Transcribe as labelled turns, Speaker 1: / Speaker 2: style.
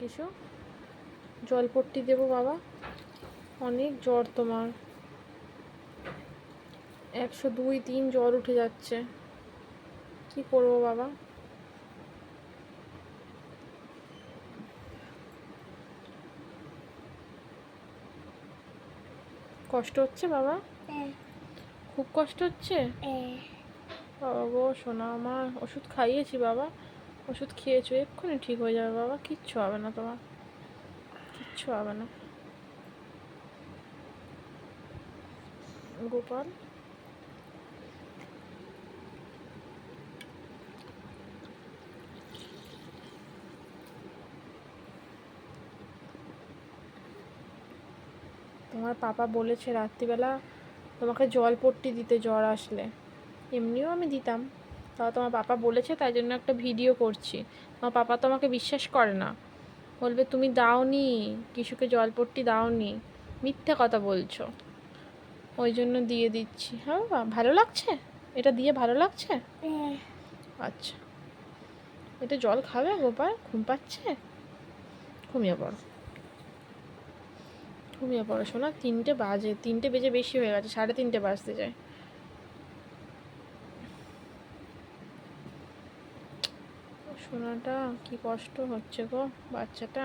Speaker 1: কিছু জলপট্টি দেবো বাবা। অনেক জ্বর তোমার। একশো দুই তিন জ্বর উঠে যাচ্ছে। কি করব বাবা? কষ্ট হচ্ছে বাবা? খুব কষ্ট হচ্ছে? বাবা গো শোনা আমার ওষুধ খাইয়েছি বাবা। ওষুধ খেয়েছো? এক্ষুনি ঠিক হয়ে যাবে বাবা, কিচ্ছু হবে না তোমার। কিচ্ছু হবে না। গোপাল? তোমার পাপা বলেছে রাত্রিবেলা তোমাকে জল পট্টি দিতে জ্বর আসলে। এমনিও আমি দিতাম। তাও তোমার পাপা বলেছে তাই জন্য একটা ভিডিও করছি। তোমার পাপা তো আমাকে বিশ্বাস করে না। বলবে তুমি দাওনি কিশুকে জলপট্টি দাওনি মিথ্যে কথা বলছো। ওই জন্য দিয়ে দিচ্ছি। হ্যাঁ বাবা ভালো লাগছে? এটা দিয়ে ভালো লাগছে? আচ্ছা। এটা জল খাবে গোপাল? ঘুম পাচ্ছে? ঘুমিয়ে পড়ো। ঘুমিয়ে পড়ো শোনা তিনটে বাজে তিনটে বেজে বেশি হয়ে গেছে সাড়ে তিনটে বাজতে যায়। সোনাটা কি কষ্ট হচ্ছে গো বাচ্চাটা?